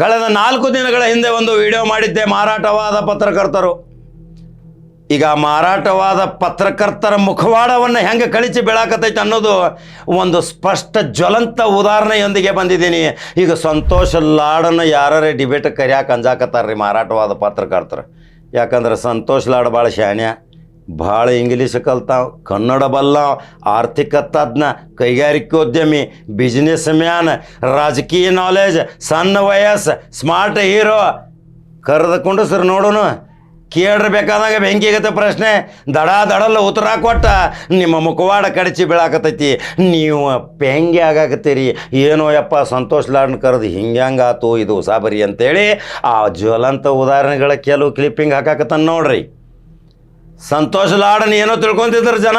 ಕಳೆದ ನಾಲ್ಕು ದಿನಗಳ ಹಿಂದೆ ಒಂದು ವಿಡಿಯೋ ಮಾಡಿದ್ದೆ, ಮಾರಾಟವಾದ ಪತ್ರಕರ್ತರು. ಈಗ ಮಾರಾಟವಾದ ಪತ್ರಕರ್ತರ ಮುಖವಾಡವನ್ನು ಹೆಂಗೆ ಕಳಿಸಿ ಬೆಳಾಕತೈತೆ ಅನ್ನೋದು ಒಂದು ಸ್ಪಷ್ಟ ಜ್ವಲಂತ ಉದಾಹರಣೆಯೊಂದಿಗೆ ಬಂದಿದ್ದೀನಿ. ಈಗ ಸಂತೋಷ್ ಲಾಡನ್ನು ಯಾರೇ ಡಿಬೇಟ್ ಕರಿಯಾಕೆ ಅಂಜಾಕತ್ತಾರ್ರಿ ಮಾರಾಟವಾದ ಪತ್ರಕರ್ತರು. ಯಾಕಂದ್ರೆ ಸಂತೋಷ್ ಲಾಡ್ ಭಾಳ ಶಾಣ್ಯ ಭಾಳ ಇಂಗ್ಲೀಷ್ ಕಲ್ತಾವ್, ಕನ್ನಡ ಬಲ್ಲ ಆರ್ಥಿಕ ತಜ್ಞ, ಕೈಗಾರಿಕೋದ್ಯಮಿ ಬಿಸ್ನೆಸ್ ಮ್ಯಾನ್ ರಾಜಕೀಯ ನಾಲೆಜ್ ಸಣ್ಣ ವಯಸ್ಸು ಸ್ಮಾರ್ಟ್ ಹೀರೋ ಕರೆದುಕೊಂಡು ಸರ್ ನೋಡೋಣ ಕೇಳ್ರಿ ಬೇಕಾದಾಗ ಬೆಂಕಿಗತ್ತೆ ಪ್ರಶ್ನೆ. ದಡ ದಡಲ್ಲ ಉತ್ತರ ಕೊಟ್ಟ, ನಿಮ್ಮ ಮುಖವಾಡ ಕಡಚಿ ಬೀಳಾಕತೈತಿ ನೀವು ಪೆಂಗೆ ಆಗಾಕತ್ತೀರಿ. ಏನೋ ಯಪ್ಪ ಸಂತೋಷ್ ಲಾಡ್ನ ಕರೆದು ಹಿಂಗ್ಯಾಂಗಾತು, ಇದು ಸಾಬರಿ ಅಂತೇಳಿ ಆ ಜ್ವಲಂತ ಉದಾಹರಣೆಗಳ ಕೆಲವು ಕ್ಲಿಪ್ಪಿಂಗ್ ಹಾಕಾಕತ್ತಾನ ನೋಡ್ರಿ. ಸಂತೋಷ್ ಲಾಡನ್ ಏನೋ ತಿಳ್ಕೊಂತಿದ್ರು ಜನ?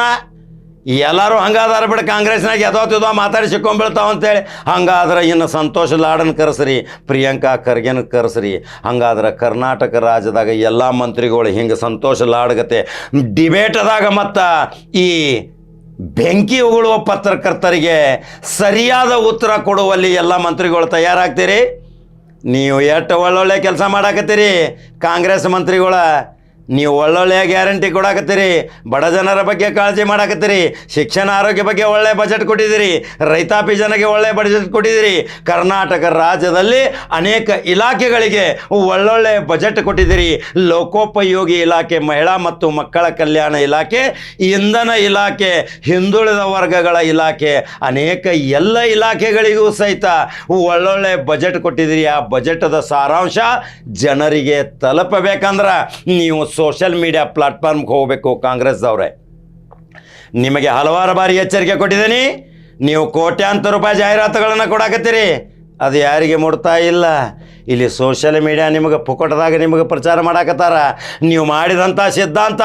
ಎಲ್ಲರೂ ಹಂಗಾದಾರ ಬಿಡ, ಕಾಂಗ್ರೆಸ್ನಾಗ ಯದೋತಿದೋ ಮಾತಾಡಿ ಸಿಕ್ಕೊಂಡ್ಬೀಳ್ತಾವ ಅಂತೇಳಿ. ಹಂಗಾದ್ರೆ ಇನ್ನು ಸಂತೋಷ್ ಲಾಡನ್ ಕರೆಸ್ರಿ, ಪ್ರಿಯಾಂಕಾ ಖರ್ಗೆನ ಕರೆಸ್ರಿ. ಹಂಗಾದ್ರೆ ಕರ್ನಾಟಕ ರಾಜ್ಯದಾಗ ಎಲ್ಲ ಮಂತ್ರಿಗಳು ಹಿಂಗೆ ಸಂತೋಷ ಲಾಡ್ಗತೆ. ಡಿಬೇಟದಾಗ ಮತ್ತು ಈ ಬೆಂಕಿ ಉಗುಳುವ ಪತ್ರಕರ್ತರಿಗೆ ಸರಿಯಾದ ಉತ್ತರ ಕೊಡುವಲ್ಲಿ ಎಲ್ಲ ಮಂತ್ರಿಗಳು ತಯಾರಾಗ್ತೀರಿ? ನೀವು ಎಷ್ಟು ಒಳ್ಳೊಳ್ಳೆ ಕೆಲಸ ಮಾಡಾಕತ್ತೀರಿ? ಕಾಂಗ್ರೆಸ್ ಮಂತ್ರಿಗಳ ನೀವು ಒಳ್ಳೊಳ್ಳೆಯ ಗ್ಯಾರಂಟಿ ಕೊಡಾಕತ್ತೀರಿ, ಬಡ ಜನರ ಬಗ್ಗೆ ಕಾಳಜಿ ಮಾಡಾಕತ್ತೀರಿ, ಶಿಕ್ಷಣ ಆರೋಗ್ಯ ಬಗ್ಗೆ ಒಳ್ಳೆ ಬಜೆಟ್ ಕೊಟ್ಟಿದ್ದೀರಿ, ರೈತಾಪಿ ಜನಕ್ಕೆ ಒಳ್ಳೆ ಬಜೆಟ್ ಕೊಟ್ಟಿದ್ದೀರಿ, ಕರ್ನಾಟಕ ರಾಜ್ಯದಲ್ಲಿ ಅನೇಕ ಇಲಾಖೆಗಳಿಗೆ ಒಳ್ಳೊಳ್ಳೆ ಬಜೆಟ್ ಕೊಟ್ಟಿದ್ದೀರಿ. ಲೋಕೋಪಯೋಗಿ ಇಲಾಖೆ, ಮಹಿಳಾ ಮತ್ತು ಮಕ್ಕಳ ಕಲ್ಯಾಣ ಇಲಾಖೆ, ಇಂಧನ ಇಲಾಖೆ, ಹಿಂದುಳಿದ ವರ್ಗಗಳ ಇಲಾಖೆ, ಅನೇಕ ಎಲ್ಲ ಇಲಾಖೆಗಳಿಗೂ ಸಹಿತ ಒಳ್ಳೊಳ್ಳೆ ಬಜೆಟ್ ಕೊಟ್ಟಿದ್ದೀರಿ. ಆ ಬಜೆಟದ ಸಾರಾಂಶ ಜನರಿಗೆ ತಲುಪಬೇಕಂದ್ರೆ ನೀವು ಸೋಷಿಯಲ್ ಮೀಡಿಯಾ ಪ್ಲಾಟ್ಫಾರ್ಮ್ಗೆ ಹೋಗಬೇಕು ಕಾಂಗ್ರೆಸ್ದವ್ರೆ ನಿಮಗೆ ಹಲವಾರು ಬಾರಿ ಎಚ್ಚರಿಕೆ ಕೊಟ್ಟಿದ್ದೀನಿ. ನೀವು ಕೋಟ್ಯಾಂತರ ರೂಪಾಯಿ ಜಾಹೀರಾತುಗಳನ್ನು ಕೊಡಾಕತ್ತೀರಿ. ಅದು ಯಾರಿಗೆ ಮುಡ್ತಾ ಇಲ್ಲ. ಇಲ್ಲಿ ಸೋಷಿಯಲ್ ಮೀಡಿಯಾ ನಿಮಗೆ ಪುಕಟದಾಗ ನಿಮಗೆ ಪ್ರಚಾರ ಮಾಡಾಕತ್ತಾರ. ನೀವು ಮಾಡಿದಂಥ ಸಿದ್ಧಾಂತ,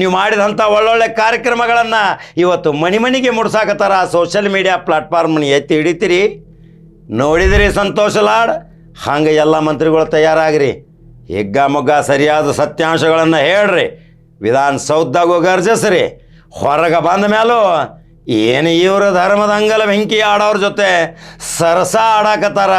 ನೀವು ಮಾಡಿದಂಥ ಒಳ್ಳೊಳ್ಳೆ ಕಾರ್ಯಕ್ರಮಗಳನ್ನು ಇವತ್ತು ಮನೆ ಮನೆಗೆ ಮುಡ್ಸಾಕತ್ತಾರ ಸೋಷಿಯಲ್ ಮೀಡಿಯಾ ಪ್ಲಾಟ್ಫಾರ್ಮ್ನ ಎತ್ತಿ ಹಿಡಿತೀರಿ. ನೋಡಿದಿರಿ ಸಂತೋಷ ಲಾಡ್. ಹಂಗೆ ಎಲ್ಲ ಮಂತ್ರಿಗಳು ತಯಾರಾಗ್ರಿ. ಹಿಗ್ಗ ಮೊಗ್ಗ ಸರಿಯಾದ ಸತ್ಯಾಂಶಗಳನ್ನು ಹೇಳ್ರಿ. ವಿಧಾನಸೌಧದಾಗೂ ಗರ್ಜಿಸ್ರಿ. ಹೊರಗೆ ಬಂದ ಮೇಲೂ ಏನು ಇವರು ಧರ್ಮದ ಅಂಗಲ ಬೆಂಕಿ ಆಡೋರ ಜೊತೆ ಸರಸ ಆಡಾಕತ್ತಾರ.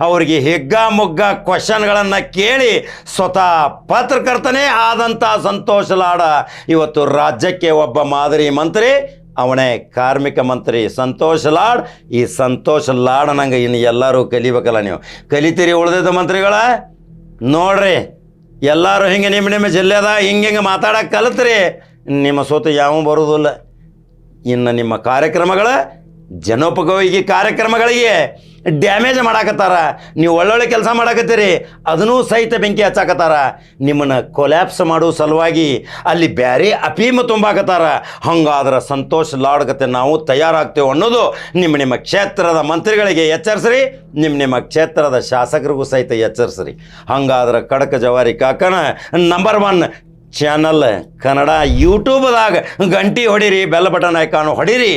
ಅವ್ರಿಗೆ ಹಿಗ್ಗ ಮುಗ್ಗ ಕ್ವಶನ್ಗಳನ್ನು ಕೇಳಿ ಸ್ವತಃ ಪತ್ರಕರ್ತನೇ ಆದಂಥ ಸಂತೋಷ ಲಾಡ. ಇವತ್ತು ರಾಜ್ಯಕ್ಕೆ ಒಬ್ಬ ಮಾದರಿ ಮಂತ್ರಿ, ಅವನೇ ಕಾರ್ಮಿಕ ಮಂತ್ರಿ ಸಂತೋಷ ಲಾಡ್. ಈ ಸಂತೋಷ ಲಾಡ್ ನಂಗೆ ಇನ್ನು ಎಲ್ಲರೂ ಕಲಿಬೇಕಲ್ಲ ನೀವು. ಕಲಿತೀರಿ ಉಳಿದಿದ್ದ ಮಂತ್ರಿಗಳ? ನೋಡ್ರಿ, ಎಲ್ಲರೂ ಹಿಂಗೆ ನಿಮ್ಮ ನಿಮ್ಮ ಜಿಲ್ಲೆದ ಹಿಂಗೆ ಹಿಂಗೆ ಮಾತಾಡೋಕೆ ಕಲಿತ್ರಿ, ನಿಮ್ಮ ಸೋತು ಯಾವ ಬರೋದಿಲ್ಲ. ಇನ್ನು ನಿಮ್ಮ ಕಾರ್ಯಕ್ರಮಗಳ ಜನೋಪಯೋಗಿ ಕಾರ್ಯಕ್ರಮಗಳಿಗೆ ಡ್ಯಾಮೇಜ್ ಮಾಡಾಕತ್ತಾರ. ನೀವು ಒಳ್ಳೊಳ್ಳೆ ಕೆಲಸ ಮಾಡಾಕತ್ತೀರಿ, ಅದನ್ನೂ ಸಹಿತ ಬೆಂಕಿ ಹಚ್ಚಾಕತ್ತಾರ. ನಿಮ್ಮನ್ನು ಕೊಲ್ಯಾಪ್ಸ್ ಮಾಡೋ ಸಲುವಾಗಿ ಅಲ್ಲಿ ಬ್ಯಾರೆ ಅಪೀಮ ತುಂಬಾಕತ್ತಾರ. ಹಂಗಾದ್ರೆ ಸಂತೋಷ ಲಾಡ್ಗತೆ ನಾವು ತಯಾರಾಗ್ತೇವೆ ಅನ್ನೋದು ನಿಮ್ಮ ನಿಮ್ಮ ಕ್ಷೇತ್ರದ ಮಂತ್ರಿಗಳಿಗೆ ಎಚ್ಚರಿಸ್ರಿ, ನಿಮ್ಮ ನಿಮ್ಮ ಕ್ಷೇತ್ರದ ಶಾಸಕರಿಗೂ ಸಹಿತ ಎಚ್ಚರಿಸ್ರಿ. ಹಂಗಾದ್ರೆ ಕಡಕ ಜವಾರಿ ಕಾಕನ ನಂಬರ್ ಒನ್ ಚಾನಲ್ ಕನ್ನಡ ಯೂಟ್ಯೂಬ್ದಾಗ ಗಂಟಿ ಹೊಡೀರಿ, ಬೆಲ್ ಬಟನ್ ಐಕಾನು ಹೊಡಿರಿ.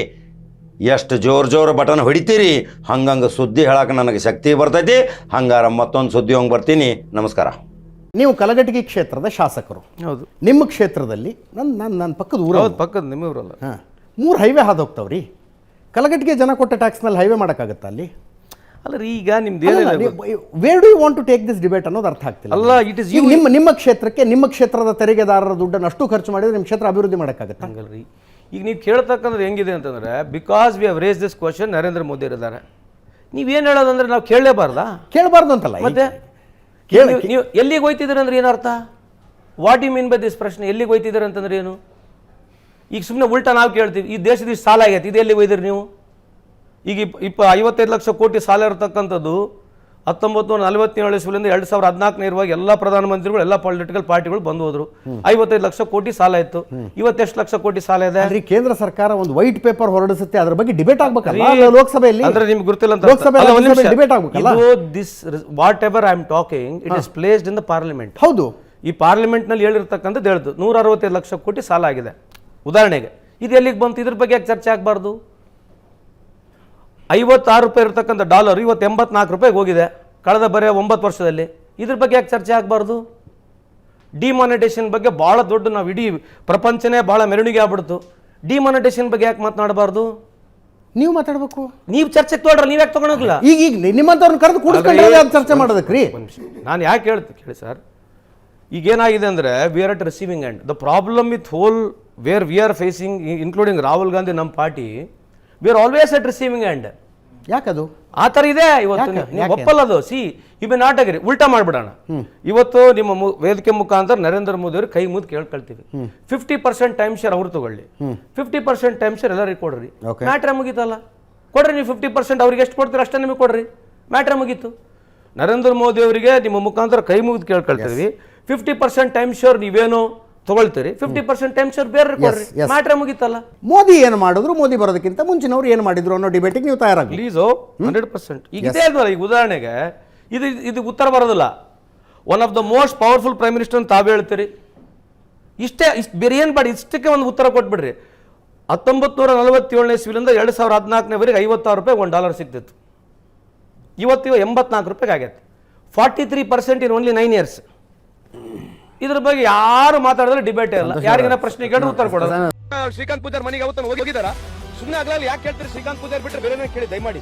ಎಷ್ಟು ಜೋರು ಜೋರು ಬಟನ್ ಹೊಡಿತೀರಿ? ಹಂಗಂಗೆ ಸುದ್ದಿ ಹೇಳಕ್ಕೆ ನನಗೆ ಶಕ್ತಿ ಬರ್ತೈತಿ. ಹಂಗಾರ ಮತ್ತೊಂದು ಸುದ್ದಿ ಹಂಗೆ ಬರ್ತೀನಿ. ನಮಸ್ಕಾರ. ನೀವು ಕಲಘಟಗಿ ಕ್ಷೇತ್ರದ ಶಾಸಕರು. ಹೌದು. ನಿಮ್ಮ ಕ್ಷೇತ್ರದಲ್ಲಿ ನನ್ನ ನನ್ನ ನನ್ನ ಪಕ್ಕದ ಊರು ಹೌದು ಪಕ್ಕದ ನಿಮ್ಮೂರಲ್ಲ ಹಾಂ. ಮೂರು ಹೈವೇ ಹಾದು ಹೋಗ್ತಾವ್ರಿ. ಕಲಘಟಗಿ ಜನ ಕೊಟ್ಟ ಟ್ಯಾಕ್ಸ್ನಲ್ಲಿ ಹೈವೇ ಮಾಡೋಕ್ಕಾಗತ್ತಾ ಅಲ್ಲಿ? ಅಲ್ಲ ರೀ ಈಗ ನಿಮ್ದು ಏನಿಲ್ಲ where do you want to take this debate ಅನ್ನೋದು ಅರ್ಥ ಆಗ್ತಿಲ್ಲ. ಅಲ್ಲ, ಇಟ್ ಇಸ್ ನಿಮ್ಮ ನಿಮ್ಮ ಕ್ಷೇತ್ರಕ್ಕೆ ನಿಮ್ಮ ಕ್ಷೇತ್ರದ ತೆರಿಗೆದಾರರ ದುಡ್ಡನ್ನು ಅಷ್ಟು ಖರ್ಚು ಮಾಡಿದರೆ ನಿಮ್ಮ ಕ್ಷೇತ್ರ ಅಭಿವೃದ್ಧಿ ಮಾಡೋಕ್ಕಾಗತ್ತಾ? ಹಂಗಲ್ರಿ. ಈಗ ನೀವು ಕೇಳ್ತಕ್ಕಂದ್ರೆ ಹೆಂಗಿದೆ ಅಂತಂದ್ರೆ because we have raised this question Narendra Modi ಇದ್ದಾರೆ ನೀವೇನು ಹೇಳೋದಂದ್ರೆ ನಾವು ಕೇಳಲೇಬಾರ್ದಾ? ಕೇಳಬಾರ್ದು ಅಂತಲ್ಲ ಮತ್ತೆ ಕೇಳಿ ನೀವು- ಎಲ್ಲಿಗೆ ಹೋಯ್ತಿದ್ದೀರ ಅಂದ್ರೆ ಏನು ಅರ್ಥ? What you mean by this ಪ್ರಶ್ನೆ? ಎಲ್ಲಿಗೆ ಹೋಯ್ತಿದ್ದೀರ ಅಂತಂದ್ರೆ ಏನು? ಈಗ ಸುಮ್ಮನೆ ಉಲ್ಟಾ ನಾವು ಕೇಳ್ತೀವಿ ಈ ದೇಶದ ಇಷ್ಟು ಸಾಲ ಆಗೈತೆ ಇದು ಎಲ್ಲಿ ಒಯ್ದಿರಿ ನೀವು? ಈಗ ಇಪ್ಪ ಇಪ್ಪ ಐವತ್ತೈದು ಲಕ್ಷ ಕೋಟಿ ಸಾಲ ಇರತಕ್ಕಂಥದ್ದು ಹತ್ತೊಂಬತ್ತು ನೂರ ನಲವತ್ತೇಳು ಇಸ್ವಿಲಿಂದ ಎರಡು ಸಾವಿರದ ಹದಿನಾಲ್ಕನೇ ಇರುವಾಗ ಎಲ್ಲ ಪ್ರಧಾನಮಂತ್ರಿಗಳು ಎಲ್ಲ ಪೊಲಿಟಿಕಲ್ ಪಾರ್ಟಿಗಳು ಬಂದು ಹೋದ್ರು ಐವತ್ತೈದು ಲಕ್ಷ ಕೋಟಿ ಸಾಲ ಇತ್ತು. ಇವತ್ತೆಷ್ಟು ಲಕ್ಷ ಕೋಟಿ ಸಾಲ ಇದೆ? ಕೇಂದ್ರ ಸರ್ಕಾರ ಒಂದು ವೈಟ್ ಪೇಪರ್ ಹೊರಡಿಸುತ್ತೆ ಅದ್ರ ಬಗ್ಗೆ ಡಿಬೇಟ್ ಆಗ್ಬೇಕಲ್ಲ? ಲೋಕಸಭೆಯಲ್ಲಿ. ಅಂದ್ರೆ ನಿಮ್ಗೆ ಗೊತ್ತಿಲ್ಲ ಅಂತ ಲೋಕಸಭೆ ಡಿಬೇಟ್ ಆಗ್ಬೇಕಲ್ಲ? This whatever I am talking it is placed in the parliament ಹೌದು. ಈ ಪಾರ್ಲಿಮೆಂಟ್ನಲ್ಲಿ ಹೇಳಿರ್ತಕ್ಕಂಥ ಹೇಳ್ದು. ನೂರ ಅರವತ್ತೈದು ಲಕ್ಷ ಕೋಟಿ ಸಾಲ ಆಗಿದೆ. ಉದಾಹರಣೆಗೆ ಇದು ಎಲ್ಲಿಗೆ ಬಂತು? ಇದ್ರ ಬಗ್ಗೆ ಯಾಕೆ ಚರ್ಚೆ ಆಗಬಾರ್ದು? ಐವತ್ತಾರು ರೂಪಾಯಿ ಇರತಕ್ಕಂಥ ಡಾಲರ್ ಇವತ್ತು ಎಂಬತ್ನಾಲ್ಕು ರೂಪಾಯಿಗೆ ಹೋಗಿದೆ. ಕಳೆದ ಬರೀ ಒಂಬತ್ತು ವರ್ಷದಲ್ಲಿ. ಇದ್ರ ಬಗ್ಗೆ ಯಾಕೆ ಚರ್ಚೆ ಆಗಬಾರ್ದು? ಡಿಮಾನಿಟೇಷನ್ ಬಗ್ಗೆ ಭಾಳ ದೊಡ್ಡ ನಾವು ಇಡೀ ಪ್ರಪಂಚನೇ ಭಾಳ ಮೆರವಣಿಗೆ ಆಗ್ಬಿಡ್ತು. ಡಿಮಾನಿಟೇಷನ್ ಬಗ್ಗೆ ಯಾಕೆ ಮಾತನಾಡಬಾರ್ದು? ನೀವು ಮಾತಾಡಬೇಕು. ನೀವು ಚರ್ಚೆ ತೊಗೊಳ್ರಿ ನೀವ್ ಯಾಕೆ ತಗೊಳೋಗಿಲ್ಲ ಈಗ ಈಗ ನಿಮ್ಮಂತವ್ರನ್ನ ಕರೆದು ಕೂಡಿಸ್ಕೊಂಡು ಯಾಕೆ ಚರ್ಚೆ ಮಾಡೋದಕ್ರಿ? ನಾನು ಯಾಕೆ ಹೇಳ್ತೀನಿ ಕೇಳಿ ಸರ್. ಈಗ ಏನಾಗಿದೆ ಅಂದರೆ we are at receiving end the problem with whole where we are facing including Rahul Gandhi ನಮ್ಮ party we are always at receiving end ಯಾಕದು? ಆ ಥರ ಇದೆ ಇವತ್ತು? ನೀವು ಒಪ್ಪಲ್ಲದು? ಒಪ್ಪಲ್ಲ ಅದು see you be not agree ಉಲ್ಟಾ ಮಾಡಿಬಿಡೋಣ. ಇವತ್ತು ನಿಮ್ಮ ಮು- ವೇದಿಕೆ ಮುಖಾಂತರ ನರೇಂದ್ರ ಮೋದಿ ಅವರು ಕೈ ಮುದ್ದು ಕೇಳ್ಕೊಳ್ತೀವಿ. ಫಿಫ್ಟಿ ಪರ್ಸೆಂಟ್ ಟೈಮ್ ಶೇರ್ ಅವ್ರು ತಗೊಳ್ಳಿ. ಫಿಫ್ಟಿ ಪರ್ಸೆಂಟ್ ಟೈಮ್ ಶೇರ್ ಎಲ್ಲರಿಗೆ ಕೊಡ್ರಿ. ಮ್ಯಾಟ್ರ್ ಮ್ಯಾಟ್ರೆ ಮುಗೀತಲ್ಲ. ಕೊಡ್ರಿ ನೀವು ಫಿಫ್ಟಿ ಪರ್ಸೆಂಟ್ ಅವ್ರಿಗೆ ಎಷ್ಟು ಕೊಡ್ತೀರ ಅಷ್ಟೇ ನಿಮಗೆ ಕೊಡ್ರಿ. ಮ್ಯಾಟ್ರೆ ಮುಗೀತು. ನರೇಂದ್ರ ಮೋದಿ ಅವರಿಗೆ ನಿಮ್ಮ ಮುಖಾಂತರ ಕೈ ಮುಗಿದು ಕೇಳ್ಕೊಳ್ತೀವಿ. ಫಿಫ್ಟಿ ಪರ್ಸೆಂಟ್ ಟೈಮ್ ಶೇರ್ ನೀವೇನು ತಗೊಳ್ತೀರಿ. ಫಿಫ್ಟಿ ಪರ್ಸೆಂಟ್ ಟೈಮ್ ಶೇರ್ ಬೇರೆ ಕೊಡ್ರಿ. yes. ಮ್ಯಾಟ್ರೆ ಮುಗೀತಲ್ಲ. ಮೋದಿ ಏನು ಮಾಡಿದ್ರು ಮೋದಿ ಬರೋದಕ್ಕಿಂತ ಮುಂಚಿನವ್ರು ಏನು ಮಾಡಿದ್ರು ಅನ್ನೋ ಡಿಬೇಟಿಗೆ ನೀವು ತಯಾರಾಗಿ ಪ್ಲೀಸು ಹಂಡ್ರೆಡ್ ಪರ್ಸೆಂಟ್ ಈಗ ಇದೇ ಅಲ್ವಲ್ಲ ಈಗ ಉದಾಹರಣೆಗೆ ಇದು ಇದು ಉತ್ತರ ಬರೋದಿಲ್ಲ. One of the most powerful prime minister ಅಂತ ತಾವೇ ಹೇಳ್ತೀರಿ. ಇಷ್ಟೇ ಇಷ್ಟು ಬೇರೆ ಏನು ಮಾಡಿ ಇಷ್ಟಕ್ಕೆ ಒಂದು ಉತ್ತರ ಕೊಟ್ಬಿಡ್ರಿ. ಹತ್ತೊಂಬತ್ತು ನೂರ ನಲವತ್ತೇಳನೇ ಇಸ್ವಿಲಿಂದ ಎರಡು ಸಾವಿರದ ಹದಿನಾಲ್ಕನೇವರೆಗೆ ಐವತ್ತಾರು ರೂಪಾಯಿ ಒಂದು ಡಾಲರ್ ಸಿಗ್ತಿತ್ತು. ಇವತ್ತು ಇವ ಎಂಬತ್ನಾಲ್ಕು ರೂಪಾಯಿಗೆ ಆಗೈತೆ. Forty three percent in only nine years ಇದ್ರ ಬಗ್ಗೆ ಯಾರು ಮಾತಾಡಿದ್ರೆ ಡಿಬೇಟ್ ಇಲ್ಲ. ಯಾರಿಗೇನ ಪ್ರಶ್ನೆ ಕೇಳಿದ್ರೆ ಉತ್ತರ ಕೊಡೋದು. ಶ್ರೀಕಾಂತ್ ಪೂಜಾರ್ ಮನೆಗೆ ಅವತ್ತು ಹೋಗಿದಾರ ಸುಮ್ಮನೆ ಆಗಲ್ಲ ಯಾಕೆ ಹೇಳ್ತಾರೆ ಶ್ರೀಕಾಂತ್ ಪೂಜಾರ್ ಬಿಟ್ಟರೆ ಬೇರೆ ಕೇಳಿ ದಯಮಾಡಿ.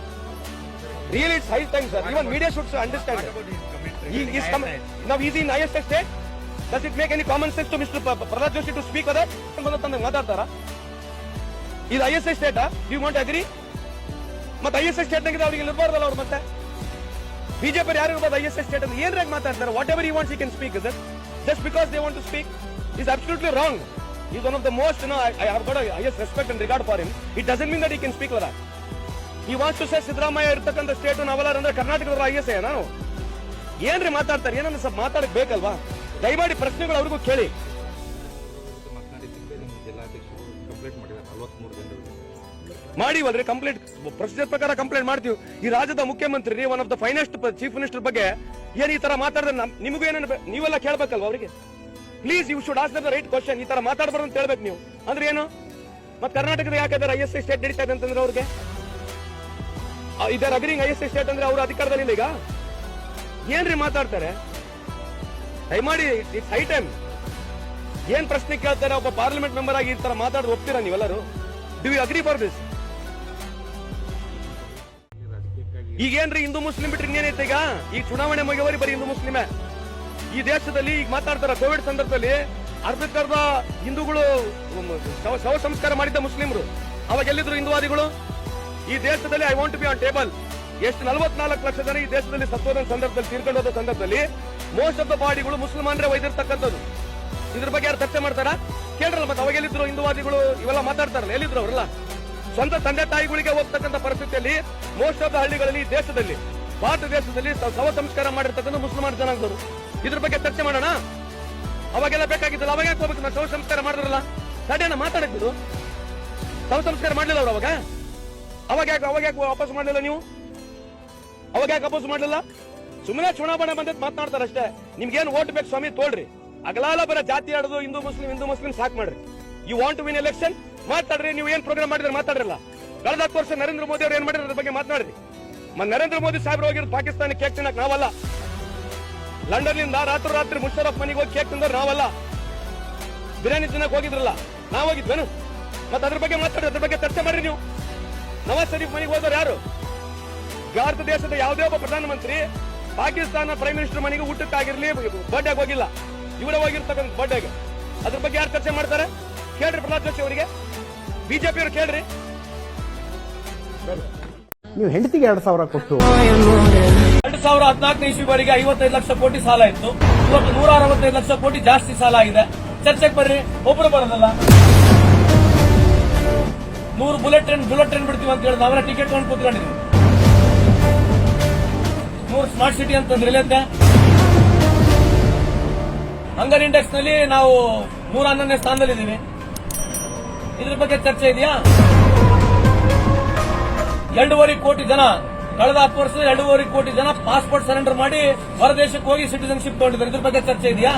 Real it's high time sir even media should understand ನಾವು easy in highest state does it make any common sense to mister Prahlad Joshi to speak ಅದೇ ತಂದೆ ಮಾತಾಡ್ತಾರ? ಇದು I S I state you want agree ಮತ್ತೆ I S I state ನಾಗ ಅವ್ರಿಗೆ ಇರ್ಬಾರ್ದಲ್ಲ ಅವ್ರು ಮತ್ತೆ. ಬಿಜೆಪಿ ಯಾರು ಇರ್ಬೋದು ಐ ಎಸ್ ಐ ಸ್ಟೇಟ್ ಅಂದ್ರೆ ಏನ್ರಾಗ ಮಾತಾಡ್ತಾರೆ? Whatever you want you can speak is just because they want to speak is absolutely wrong is one of the most no I have got highest respect and regard for him it doesn't mean that he can speak like he wants to say Siddaramaiah ಇರ್ತಕ್ಕಂಥ state ನಾವೆಲ್ಲ ಅಂದ್ರೆ ಕರ್ನಾಟಕದ I S I ನಾವು ಏನ್ರಿ ಮಾತಾಡ್ತಾರೆ? ಏನನ್ನ ಸ್ವಲ್ಪ ಮಾತಾಡಕ್ ಬೇಕಲ್ವಾ? ದಯಮಾಡಿ ಪ್ರಶ್ನೆಗಳು ಅವ್ರಿಗೂ ಕೇಳಿ. ಮಾಡಿವಲ್ರಿ ಕಂಪ್ಲೇಂಟ್ ಪ್ರೊಸೀಜರ್ ಪ್ರಕಾರ ಕಂಪ್ಲೇಂಟ್ ಮಾಡ್ತೀವಿ. ಈ ರಾಜ್ಯದ ಮುಖ್ಯಮಂತ್ರಿ one of the finest chief minister ಬಗ್ಗೆ ಏನ್ ಈ ತರ ಮಾತಾಡಿದ್ರೆ ನಮ್- ನಿಮಗೂ ಏನೇನು ನೀವೆಲ್ಲ ಕೇಳ್ಬೇಕಲ್ವಾ ಅವರಿಗೆ? Please you should ask the right question ಈ ತರ ಮಾತಾಡಬಾರ್ದು ಅಂತ ಹೇಳ್ಬೇಕು ನೀವು. ಅಂದ್ರೆ ಏನು? ಮತ್ತೆ ಕರ್ನಾಟಕದ ಯಾಕಂದ್ರೆ ಐ ಎಸ್ ಐ ಸ್ಟೇಟ್ ನಡೀತಾ ಇದೆ ಅಂತಂದ್ರೆ ಅವ್ರಿಗೆ? ಇದರ agreeing I S I state ಅಂದ್ರೆ ಅವ್ರ ಅಧಿಕಾರದಲ್ಲಿ ಈಗ? ಏನ್ರಿ ಮಾತಾಡ್ತಾರೆ? ದಯಮಾಡಿ ಇಟ್ಸ್ ಹೈ ಟೈಮ್ ಏನ್ ಪ್ರಶ್ನೆ ಕೇಳ್ತಾರೆ? ಒಬ್ಬ ಪಾರ್ಲಿಮೆಂಟ್ ಮೆಂಬರ್ ಆಗಿ ಈ ತರ ಮಾತಾಡೋದು ಒಪ್ತೀರಾ ನೀವೆಲ್ಲರೂ? Do you agree for this ಈಗೇನ್ರಿ Hindu Muslim ಬಿಟ್ರಿ ಇನ್ನೇನೈತೆ ಈಗ? ಈ ಚುನಾವಣೆ ಮುಗಿಯವರಿ ಬರೀ ಹಿಂದೂ ಮುಸ್ಲಿಮೇ. ಈ ದೇಶದಲ್ಲಿ ಈಗ ಮಾತಾಡ್ತಾರ ಕೋವಿಡ್ ಸಂದರ್ಭದಲ್ಲಿ ಅರ್ಧಕ್ಕರ್ಧ ಹಿಂದೂಗಳು ಶವ ಸಂಸ್ಕಾರ ಮಾಡಿದ್ದ ಮುಸ್ಲಿಮರು. ಅವಾಗ ಎಲ್ಲಿದ್ರು ಹಿಂದೂವಾದಿಗಳು? ಈ ದೇಶದಲ್ಲಿ I want be on table ಎಷ್ಟು ನಲವತ್ನಾಲ್ಕು ಲಕ್ಷ ಜನ ಈ ದೇಶದಲ್ಲಿ ಸತ್ತೋದ ಸಂದರ್ಭದಲ್ಲಿ, ತೀರ್ಕೊಂಡು ಹೋದ ಸಂದರ್ಭದಲ್ಲಿ ಮೋಸ್ಟ್ ಆಫ್ ದ ಬಾಡಿಗಳು ಮುಸಲ್ಮಾನರೇ ಒಯ್ದಿರ್ತಕ್ಕಂಥದ್ದು. ಇದ್ರ ಬಗ್ಗೆ ಯಾರು ಚರ್ಚೆ ಮಾಡ್ತಾರ? ಕೇಳ್ರಲ್ಲ, ಮತ್ತೆ ಅವಾಗ ಎಲ್ಲಿದ್ರು ಹಿಂದೂವಾದಿಗಳು ಇವೆಲ್ಲ ಮಾತಾಡ್ತಾರಲ್ಲ, ಎಲ್ಲಿದ್ರು ಅವರೆಲ್ಲ? ಸ್ವಂತ ತಂದೆ ತಾಯಿಗಳಿಗೆ ಹೋಗ್ತಕ್ಕಂಥ ಪರಿಸ್ಥಿತಿಯಲ್ಲಿ ಮೋಸ್ಟ್ ಆಫ್ ದ ಹಳ್ಳಿಗಳಲ್ಲಿ ದೇಶದಲ್ಲಿ, ಭಾರತ ದೇಶದಲ್ಲಿ ಸವ ಸಂಸ್ಕಾರ ಮಾಡಿರ್ತಕ್ಕಂಥ ಮುಸಲ್ಮಾನ ಜನಾಂಗದವರು. ಇದ್ರ ಬಗ್ಗೆ ಚರ್ಚೆ ಮಾಡೋಣ? ಅವಾಗೆಲ್ಲ ಬೇಕಾಗಿದ್ದಲ್ಲ, ಅವಾಗ ಹೋಗ್ಬೇಕು? ನಾವು ಸವ ಸಂಸ್ಕಾರ ಮಾಡಿದ್ರಲ್ಲ. ತಡೆಯನ್ನ ಮಾತಾಡಿದ್ರು ಸವ ಸಂಸ್ಕಾರ ಮಾಡ್ಲಿಲ್ಲ ಅವ್ರು ಅವಾಗ? ಅವಾಗ ಯಾಕೆ ಅವಾಗ ಯಾಕೆ ವಾಪಸ್ ಮಾಡಲಿಲ್ಲ ನೀವು? ಅವಾಗ ಯಾಕೆ ವಾಪಸ್ ಮಾಡಲಿಲ್ಲ? ಸುಮ್ಮನೆ ಚುನಾವಣೆ ಬಂದ ಮಾತನಾಡ್ತಾರೆ ಅಷ್ಟೇ ನಿಮ್ಗೇನು ಓಟ್ ಬೇಕು ಸ್ವಾಮಿ, ತೋಳ್ರಿ. ಅಗಲಾಲ ಬರ ಜಾತಿ ಆಡೋದು ಹಿಂದೂ ಮುಸ್ಲಿಂ ಹಿಂದೂ ಮುಸ್ಲಿಂ ಸಾಕ್ ಮಾಡ್ರಿ. You want to win election ಮಾತಾಡ್ರಿ, ನೀವು ಏನ್ ಪ್ರೋಗ್ರಾಮ್ ಮಾಡಿದ್ರೆ ಮಾತಾಡ್ರಲ್ಲ. ಕಳೆದ ಹತ್ತು ವರ್ಷ ನರೇಂದ್ರ ಮೋದಿ ಅವರು ಏನ್ ಮಾಡಿದ್ರೆ ಅದ್ರ ಬಗ್ಗೆ ಮಾತನಾಡ್ರಿ. ಮ, ನರೇಂದ್ರ ಮೋದಿ ಸಾಹೇಬ್ರು ಹೋಗಿರೋದು ಪಾಕಿಸ್ತಾನ ಕೇಕ್ ತಿನ್ನಕ್ ನಾವಲ್ಲ. ಲಂಡನ್ನಿಂದ ರಾತ್ರಿ ರಾತ್ರಿ ಮುಷರಫ್ ಮನೆಗೆ ಹೋಗಿ ಕೇಕ್ ತಿಂದ್ರೆ ನಾವಲ್ಲ. ಬಿರಿಯಾನಿ ತಿನ್ನಕ್ ಹೋಗಿದ್ರಲ್ಲ, ನಾವ್ ಹೋಗಿದ್ವೇನು? ಮತ್ತೆ ಅದ್ರ ಬಗ್ಗೆ ಮಾತಾಡಿ ಅದ್ರ ಬಗ್ಗೆ ಚರ್ಚೆ ಮಾಡ್ರಿ ನೀವು. ನವಾಜ್ ಶರೀಫ್ ಮನೆಗೆ ಹೋದವ್ರು ಯಾರು? ಭಾರತ ದೇಶದ ಯಾವುದೇ ಒಬ್ಬ ಪ್ರಧಾನಮಂತ್ರಿ ಪಾಕಿಸ್ತಾನ ಪ್ರೈಮ್ ಮಿನಿಸ್ಟರ್ ಮನೆಗೆ ಊಟಕ್ಕಾಗಿರ್ಲಿ ಬರ್ಡೇಗೆ ಹೋಗಿಲ್ಲ. ಇವರೇ ಹೋಗಿರ್ತಕ್ಕಂಥ ಬರ್ಡೇಗೆ ಅದ್ರ ಬಗ್ಗೆ ಯಾರು ಚರ್ಚೆ ಮಾಡ್ತಾರೆ? ಕೇಳ್ರಿ ಪ್ರಹ್ಲಾದ್ ಜೋಶಿ ಅವರಿಗೆ. ಬಿಜೆಪಿ ಅವರು ಕೇಳ್ರಿ. ನೀವು ಹೆಂಡತಿಗೆ ಎರಡು ಸಾವಿರ ಕೊಟ್ಟು. ಎರಡು ಸಾವಿರ ಹದಿನಾಲ್ಕನೇ ಇಸ್ವಿವರೆಗೆ ಐವತ್ತೈದು ಲಕ್ಷ ಕೋಟಿ ಸಾಲ ಇತ್ತು. ಇವತ್ತು ನೂರ ಅರವತ್ತೈದು ಲಕ್ಷ ಕೋಟಿ ಜಾಸ್ತಿ ಸಾಲ ಆಗಿದೆ. ಚರ್ಚೆಗೆ ಬರ್ರಿ ಒಬ್ಬರು ಬರೋದಲ್ಲ. ನೂರು ಬುಲೆಟ್ ಟ್ರೈನ್ ಬುಲೆಟ್ ಟ್ರೈನ್ ಬಿಡ್ತೀವಿ ಅಂತ ಹೇಳಿ ಅವರ ಟಿಕೆಟ್ ತಗೊಂಡು ಕೂತ್ಕೊಂಡಿದ್ವಿ. ನೂರು ಸ್ಮಾರ್ಟ್ ಸಿಟಿ ಅಂತಂದ್ರೆ ಎಲ್ಲೈತೆ ಹಂಗರ್ ಇಂಡೆಕ್ಸ್ನಲ್ಲಿ ನಾವು ನೂರ ಹನ್ನೊಂದನೇ ಸ್ಥಾನದಲ್ಲಿದ್ದೀವಿ. ಇದ್ರ ಬಗ್ಗೆ ಚರ್ಚೆ ಇದೆಯಾ? ಎರಡೂವರೆ ಕೋಟಿ ಜನ, ಕಳೆದ ಹತ್ತು ವರ್ಷದಲ್ಲಿ ಎರಡೂವರೆ ಕೋಟಿ ಜನ ಪಾಸ್ಪೋರ್ಟ್ ಸರೆಂಡರ್ ಮಾಡಿ ಹೊರದೇಶಕ್ಕೆ ಹೋಗಿ ಸಿಟಿಸನ್ಶಿಪ್ ತಗೊಂಡಿದ್ದಾರೆ. ಇದ್ರ ಬಗ್ಗೆ ಚರ್ಚೆ ಇದೆಯಾ?